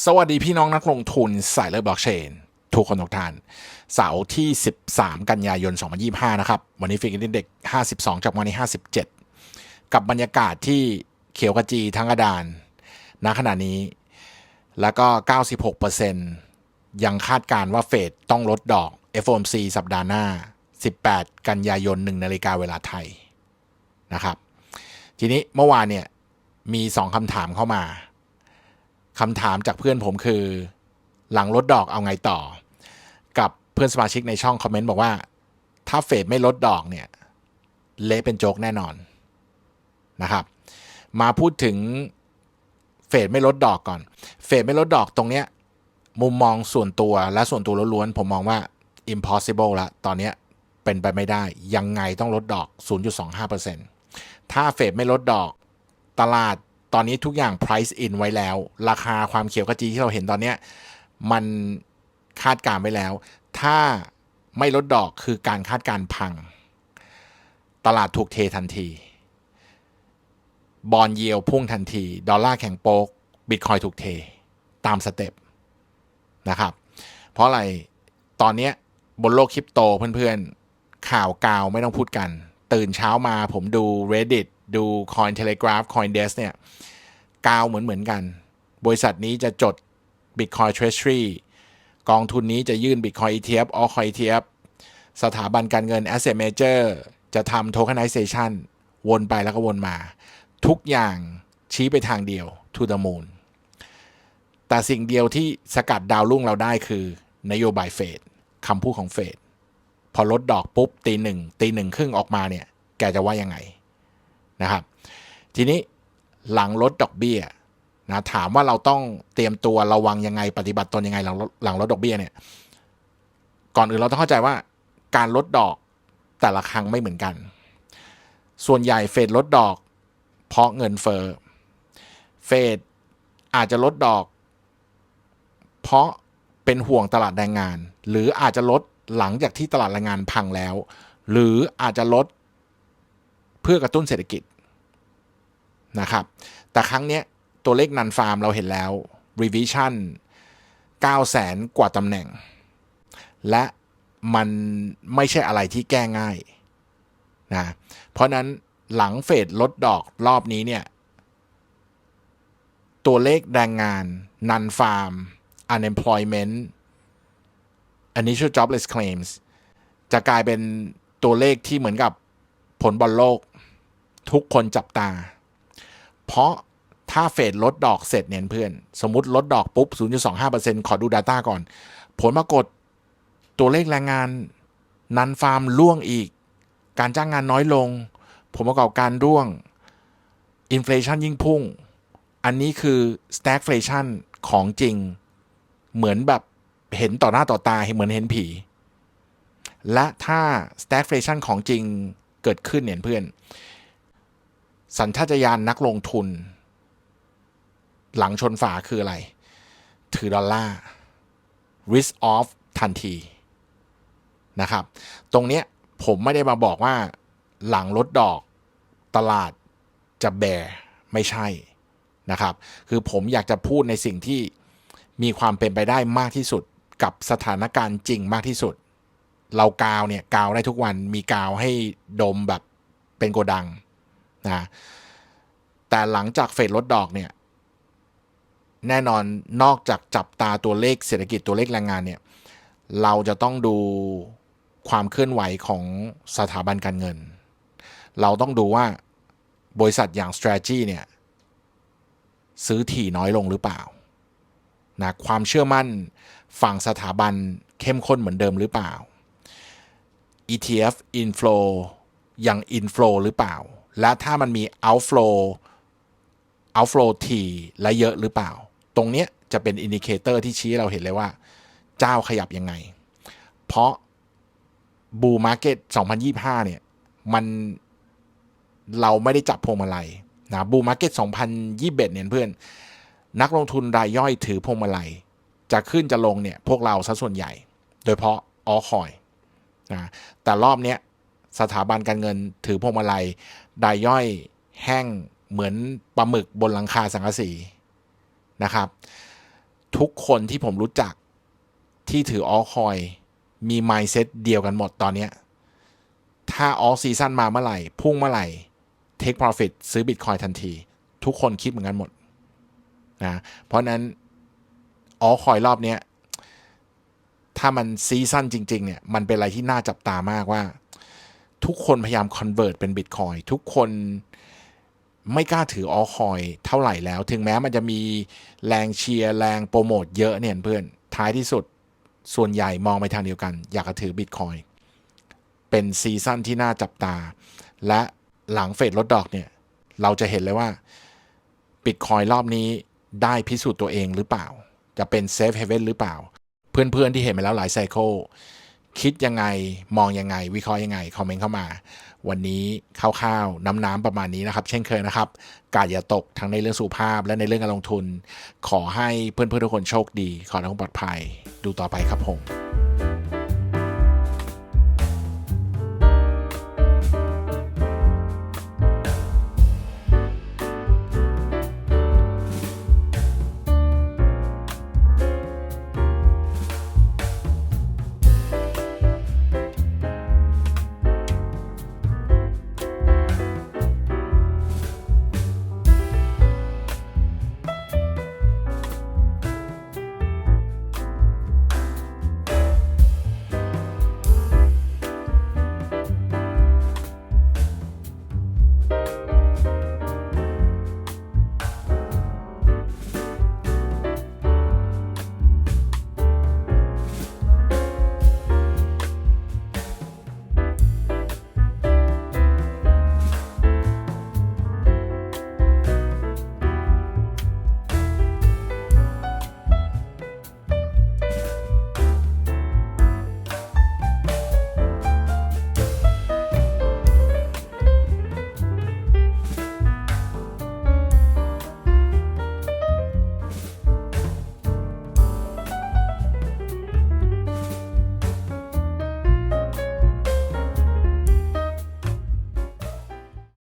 สวัสดีพี่น้องนักลงทุนสายเลือดบล็อกเชนทุกคนทุกท่าน เสาร์ที่ 13 กันยายน 2025 นะครับ วันนี้ฟิกอินเด็ก52 จากวันนี้ 57 กับบรรยากาศที่เขียวกระจีทั้งกระดานณขณะนี้ แล้วก็ 96%ยังคาดการณ์ว่าเฟดต้องลดดอก FOMC สัปดาห์หน้า 18 กันยายน 1 นาฬิกาเวลาไทยนะครับ ทีนี้เมื่อวานเนี่ยมี 2คำถามเข้ามา คำถามจากเพื่อนผมคือ หลังลดดอกเอาไงต่อ กับเพื่อนสมาชิกในช่องคอมเมนต์บอกว่า ถ้าเฟดไม่ลดดอกเนี่ย เละเป็นโจ๊กแน่นอนนะครับ มาพูดถึงเฟดไม่ลดดอกก่อน เฟดไม่ลดดอกตรงเนี้ยมุมมองส่วนตัวและส่วนตัวล้วนๆผมมองว่า impossible ละตอนเนี้ยเป็นไปไม่ได้ ยังไงต้องลดดอก 0.25%ถ้าเฟดไม่ลดดอก ตลาด ตอนนี้ทุกอย่าง price in ไว้แล้ว ราคาความเขียวขจีที่เราเห็นตอนเนี้ยมันคาดการณ์ไว้แล้ว ถ้าไม่ลดดอกคือการคาดการณ์พัง ตลาดถูกเททันที บอลเยียวพุ่งทันที ดอลลาร์แข็งโป๊กบิตคอยถูกเท ตามสเต็ปนะครับ เพราะอะไรตอนนี้บนโลกคริปโตเพื่อนๆ ข่าวกาวไม่ต้องพูดกัน ตื่นเช้ามาผมดู Reddit ดู Cointelegraph Coindesk เนี่ยกาวเหมือนเหมือนกัน บริษัทนี้จะจด Bitcoin Treasury กองทุนนี้จะยื่น Bitcoin ETF or Coin ETF สถาบันการเงิน Asset Manager จะทำ Tokenization วนไปแล้วก็วนมา ทุกอย่างชี้ไปทางเดียว to the moon แต่สิ่งเดียวที่สกัดดาวรุ่งเราได้คือนโยบายเฟดคำพูดของเฟดพอลดดอกปุ๊บตีหนึ่งตีหนึ่งครึ่งออกมาเนี่ย แกจะว่ายังไง นะครับ ทีนี้หลังลดดอกเบี้ยนะถามว่าเราต้องเตรียมตัวระวังยังไงปฏิบัติตนยังไงหลังหลังลดดอกเบี้ยเนี่ยก่อนอื่นเราต้องเข้าใจว่าการลดดอกแต่ละครั้งไม่เหมือนกัน ส่วนใหญ่เฟดลดดอก เพราะเงินเฟ้อเฟดอาจจะลดดอก เพราะเป็นห่วงตลาดแรงงาน หรืออาจจะลดหลังจากที่ตลาดแรงงานพังแล้ว หรืออาจจะลดเพื่อกระตุ้นเศรษฐกิจ นะครับแต่ครั้งเนี้ยตัวเลขนันฟาร์มเราเห็นแล้ว revision 9แสนกว่าตำแหน่ง และมันไม่ใช่อะไรที่แก้ง่ายนะเพราะนั้นหลังเฟดลดดอกรอบนี้เนี่ย ตัวเลขแรงงานนันฟาร์ม unemployment initial jobless claims จะกลายเป็นตัวเลขที่เหมือนกับผลบอลโลก ทุกคนจับตา เพราะถ้าเฟดลดดอกเสร็จเนี่ยเพื่อน สมมติลดดอกปุ๊บ 0.25%ขอดู Data ก่อน ผลปรากฏตัวเลขแรงงานนันฟาร์มร่วงอีก การจ้างงานน้อยลง ผลประกอบการร่วง อินฟลชันยิ่งพุ่ง อันนี้คือ stagflation ของจริง เหมือนแบบเห็นต่อหน้าต่อตาเหมือนเห็นผี และถ้า stagflation ของจริงเกิดขึ้นเนี่ยเพื่อน สัญชาตญาณนักลงทุน หลังชนฝาคืออะไร ถือดอลลาร์ risk off ทันทีนะครับ ตรงเนี้ยผมไม่ได้มาบอกว่าหลังลดดอกตลาดจะแบไม่ใช่นะครับ คือผมอยากจะพูดในสิ่งที่มีความเป็นไปได้มากที่สุดกับสถานการณ์จริงมากที่สุด เรากาวเนี่ยกาวได้ทุกวันมีกาวให้ดมแบบเป็นโกดัง นะแต่หลังจากเฟดลดดอกเนี่ยแน่นอนนอกจากจับตาตัวเลขเศรษฐกิจตัวเลขแรงงานเนี่ยเราจะต้องดูความเคลื่อนไหวของสถาบันการเงิน เราต้องดูว่าบริษัทอย่าง strategy เนี่ยซื้อถี่น้อยลงหรือเปล่านะความเชื่อมั่นฝั่งสถาบันเข้มข้นเหมือนเดิมหรือเปล่า ETF inflow ยัง inflow หรือเปล่า และถ้ามันมี outflow outflow ถี่และเยอะหรือเปล่า ตรงเนี้ยจะเป็นอินดิเคเตอร์ที่ชี้เราเห็นเลยว่า เจ้าขยับยังไง เพราะบูมาร์เก็ต2025 เนี่ย มันเราไม่ได้จับพวงมาลัยนะบูมาร์เก็ต2021 เนี่ยเพื่อน นักลงทุนรายย่อยถือพวงมาลัย จะขึ้นจะลงเนี่ย พวกเราซะส่วนใหญ่ โดยเพราะออคอยนะแต่รอบเนี้ย สถาบันการเงินถือพวงมาลัยรายย่อยแห้งเหมือนปลาหมึกบนหลังคาสังกะสีนะครับ ทุกคนที่ผมรู้จักที่ถือออคอยมี mindset เดียวกันหมดตอนนี้ ถ้าออซีซันมาเมื่อไหร่ พุ่งเมื่อไหร่ take profit ซื้อบิตคอยทันที ทุกคนคิดเหมือนกันหมดนะเพราะนั้นออคอยรอบนี้ถ้ามันซีซันจริง ๆ เนี่ย มันเป็นอะไรที่น่าจับตามากว่า ทุกคนพยายาม convert เป็นบิตคอยทุกคนไม่กล้าถือออคอยเท่าไหร่แล้ว ถึงแม้มันจะมีแรงเชียร์แรงโปรโมทเยอะเนี่ยเพื่อนท้ายที่สุดส่วนใหญ่มองไปทางเดียวกัน อยากจะถือบิตคอยเป็นซีซั่นที่น่าจับตา และหลังเฟดลดดอกเนี่ย เราจะเห็นเลยว่าบิตคอยรอบนี้ได้พิสูจน์ตัวเองหรือเปล่า จะเป็นเซฟเฮเว่นหรือเปล่า เพื่อนๆที่เห็นมาแล้วหลายไซเคิล คิดยังไงมองยังไง วิเคราะห์ยังไง คอมเมนต์เข้ามา วันนี้คร่าวๆน้ำๆประมาณนี้นะครับ เช่นเคยนะครับ กาดอย่าตกทั้งในเรื่องสุขภาพและในเรื่องการลงทุน ขอให้เพื่อนๆทุกคนโชคดี ขอให้ทุกคนปลอดภัย ดูต่อไปครับผม